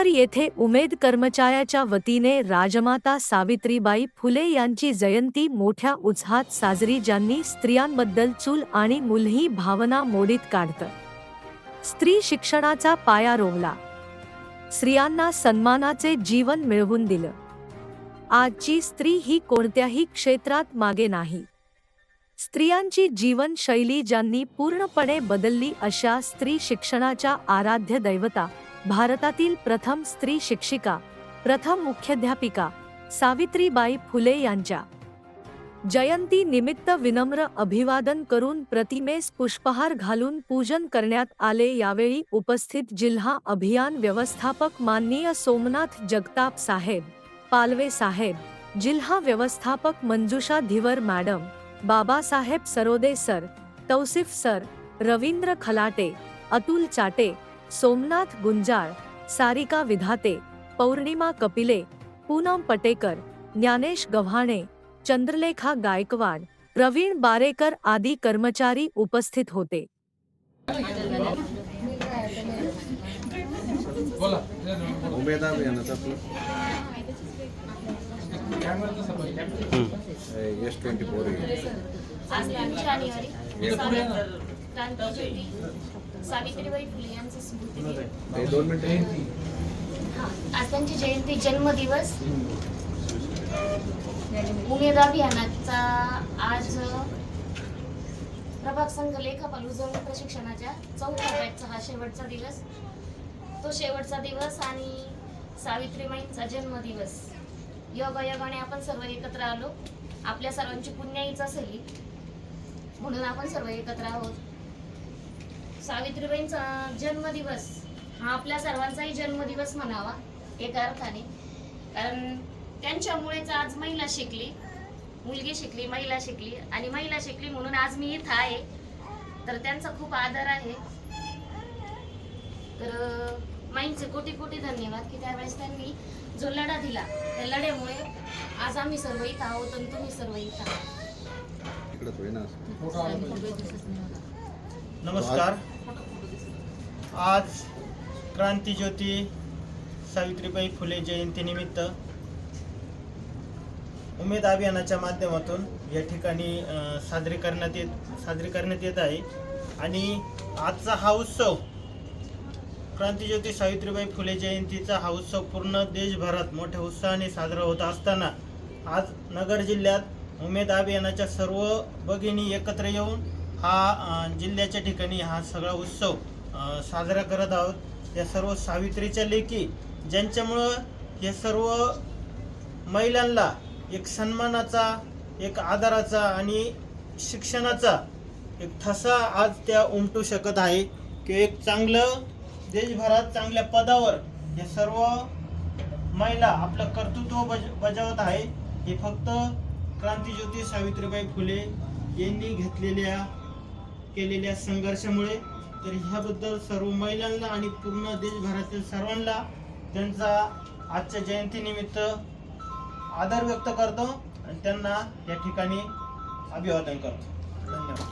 नंतर येथे उमेद कर्मचाऱ्याच्या वतीने राजमाता सावित्रीबाई फुले यांची जयंती मोठ्या उत्साहात साजरी ज्यांनी स्त्रियांबद्दल चूल आणि मुलही भावना मोडीत काढतं. स्त्री शिक्षणाचा पाया रोवला. स्त्रियांना सन्मानाचे जीवन मिळवून दिलं. आजची स्त्री ही कोणत्याही क्षेत्रात मागे नाही. स्त्रियांची जीवनशैली ज्यांनी पूर्णपणे बदलली अशा स्त्री शिक्षणाच्या आराध्य दैवता भारतातील प्रथम स्त्री शिक्षिका प्रथम मुख्याध्यापिका सावित्रीबाई फुले यांच्या जयंती निमित्त विनम्र अभिवादन करून प्रतिमेस पुष्पहार घालून पूजन करण्यात आले. यावेळी उपस्थित जिल्हा अभियान व्यवस्थापक माननीय सोमनाथ जगताप साहेब पालवे साहेब जिल्हा व्यवस्थापक Manjusha Dhivar madam Babasaheb Sarode sir Tausif sir Ravindra Khalate Atul Chate Somnath Gunjal Sarika Vidhate Pournima Kapile Poonam Patekar Dnyanesh Gavhane Chandralekha Gaikwad Pravin Barekar आदी कर्मचारी उपस्थित होते. सावित्रीबाई फुले यांचा स्मृती दिन. हा, आज त्यांची जयंती जन्मदिवस. उमेद अभियानाचा आज प्रभाग संघ लेखापाल उजवणी प्रशिक्षणाच्या चौथ्या बॅचचा हा शेवटचा दिवस. तो शेवटचा दिवस आणि सावित्रीबाईंचा जन्मदिवस. योगायोगाने आपण सर्व एकत्र आलो. आपल्या सर्वांची पुण्याईच असेल. म्हणून आपण सर्व एकत्र आहोत. सावित्रीबाईंचा जन्मदिवस. हा आपल्या सर्वांचाही जन्मदिवस म्हणावा एका अर्थाने. कारण त्यांच्यामुळेच आज महिला शिकली. मुलगी शिकली महिला शिकली. आणि महिला शिकली म्हणून आज मी इथं आहे. तर त्यांचा खूप आदर आहे. तर माईंचे कोटी कोटी धन्यवाद की त्यावेळेस त्यांनी जो लढा दिला त्या लढ्यामुळे आज आम्ही सर्व इथं आहोत आणि तुम्ही सर्व इथं आहात. नमस्कार. आज क्रांतीज्योती सावित्रीबाई फुले जयंतीनिमित्त उमेद अभियानाच्या माध्यमातून या ठिकाणी साजरी करण्यात येत साजरी करण्यात येत आहे. आणि आजचा हा उत्सव क्रांतीज्योती सावित्रीबाई फुले जयंतीचा हा उत्सव पूर्ण देशभरात मोठ्या उत्साहाने साजरा होत असताना आज नगर जिल्ह्यात उमेद अभियानाच्या सर्व भगिनी एकत्र येऊन हा जिल्ह्याच्या ठिकाणी हा सगळा उत्सव साजरा करत आहोत. या सर्व सावित्रीच्या लेखी ज्यांच्यामुळं हे सर्व महिलांना एक सन्मानाचा एक आदराचा आणि शिक्षणाचा एक ठसा आज त्या उमटू शकत आहे. की एक चांगलं देशभरात चांगल्या पदावर हे सर्व महिला आपलं कर्तृत्व बज बजावत आहे. हे फक्त क्रांतीज्योती सावित्रीबाई फुले यांनी घेतलेल्या केलेल्या संघर्षामुळे तर ह्याबद्दल सर्व महिलांना आणि पूर्ण देशभरातील सर्वांना त्यांचा आजच्या जयंतीनिमित्त आदर व्यक्त करतो आणि त्यांना या ठिकाणी अभिवादन करतो. धन्यवाद.